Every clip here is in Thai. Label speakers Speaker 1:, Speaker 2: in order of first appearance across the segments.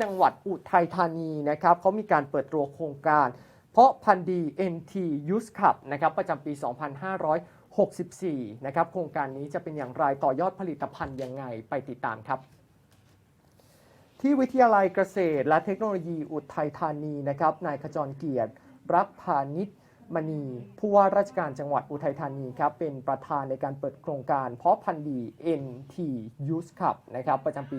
Speaker 1: จังหวัดอุทัยธานีนะครับเขามีการเปิดตัวโครงการ เพาะพันธุ์ดี NT Youth Cup นะครับประจำปี 2564 นะครับโครงการนี้จะเป็นอย่างไรต่อยอดผลิตภัณฑ์ยังไงไปติดตามครับที่วิทยาลัยเกษตรและเทคโนโลยีอุทัยธานีนะครับ นายขจรเกียรติ รักพาณิช มณีผู้ว่าราชการจังหวัดอุทัยธานีครับเป็นประธานในการเปิดโครงการ เพาะพันธุ์ดี NT Youth Cup นะครับประจำปี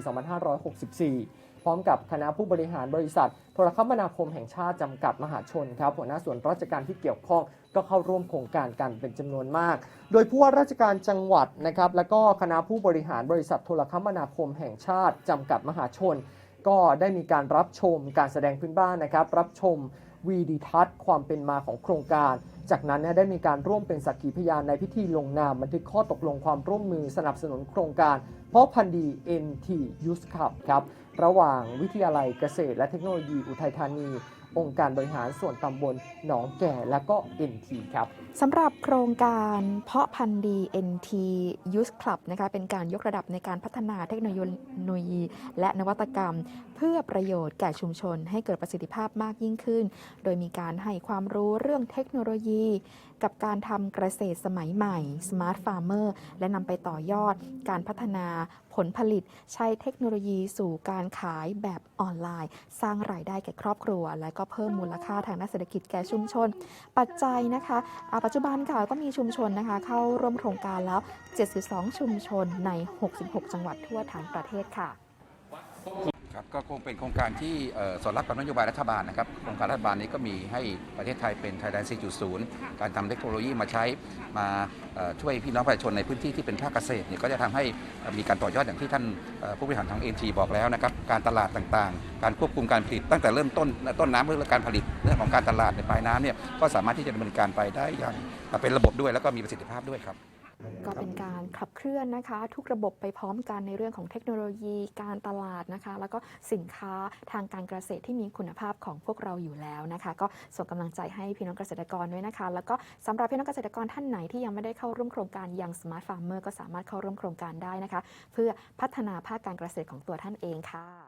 Speaker 1: 2564 พร้อมกับคณะผู้บริหารบริษัท โทรคมนาคมแห่งชาติจำกัดมหาชนครับหัวหน้าส่วนราชการที่เกี่ยวข้องก็เข้าร่วมโครงการกันเป็นจำนวนมาก โดยผู้ว่าราชการจังหวัดนะครับและก็คณะผู้บริหารบริษัทโทรคมนาคมแห่งชาติจำกัดมหาชน ก็ได้มีการรับชมการแสดงพื้นบ้านนะครับรับชม วีดีทัศน์ความเป็นมาของโครงการจากนั้นได้มีการร่วมเป็นสักขีพยานในพิธีลงนามบันทึกข้อตกลงความร่วมมือสนับสนุนโครงการ เพาะพันธุ์ดี NT Youth Cup ครับระหว่างวิทยาลัยเกษตรและเทคโนโลยีอุทัยธานี องค์การบริหารส่วนตำบลหนองแก่และก็ NT ครับ
Speaker 2: สำหรับโครงการเพาะพันธุ์ดี NT Youth Club นะคะเป็นการยกระดับในการพัฒนาเทคโนโลยี และนวัตกรรม เพื่อประโยชน์แก่ชุมชน ให้เกิดประสิทธิภาพมากยิ่งขึ้น โดยมีการให้ความรู้เรื่องเทคโนโลยีกับการทำเกษตรสมัยใหม่ Smart Farmer และนำไปต่อยอดการพัฒนาผลผลิต ใช้เทคโนโลยีสู่การขายแบบออนไลน์ สร้างรายได้แก่ครอบครัว และก็เพิ่มมูลค่าทางด้านเศรษฐกิจแก่ชุมชน ปัจจัยนะคะปัจจุบันค่ะก็มีชุมชนนะคะ เข้าร่วมโครงการแล้ว 72 ชุมชนใน 66 จังหวัดทั่วทั้งประเทศค่ะ
Speaker 3: ครับก็คงเป็นโครงการที่สอดรับกับนโยบายรัฐบาลนะครับโครงการรัฐบาลนี้ก็มีให้ประเทศไทยเป็น Thailand 4.0 การทำเทคโนโลยีมาใช้มาช่วยพี่น้องประชาชนในพื้นที่ที่เป็นภาคเกษตรเนี่ยก็จะทำให้มีการต่อยอดอย่างที่ท่านผู้บริหารทาง NT บอกแล้วนะครับการตลาดต่างๆ การควบคุมการผลิตตั้งแต่เริ่มต้นต้นน้ำเรื่องการผลิตเรื่องของการตลาดในปลายน้ำเนี่ยก็สามารถที่จะดำเนินการไปได้อย่างเป็นระบบด้วยแล้วก็มีประสิทธิภาพด้วยครับ
Speaker 2: ก็เป็นการขับเคลื่อนนะคะ ทุกระบบไปพร้อมกันในเรื่องของเทคโนโลยีการตลาดนะคะ แล้วก็สินค้าทางการเกษตรที่มีคุณภาพของพวกเราอยู่แล้วนะคะ ก็ส่งกำลังใจให้พี่น้องเกษตรกรด้วยนะคะ แล้วก็สำหรับพี่น้องเกษตรกรท่านไหนที่ยังไม่ได้เข้าร่วมโครงการยัง Smart Farmer ก็สามารถเข้าร่วมโครงการได้นะคะ เพื่อพัฒนาภาคการเกษตรของตัวท่านเองค่ะ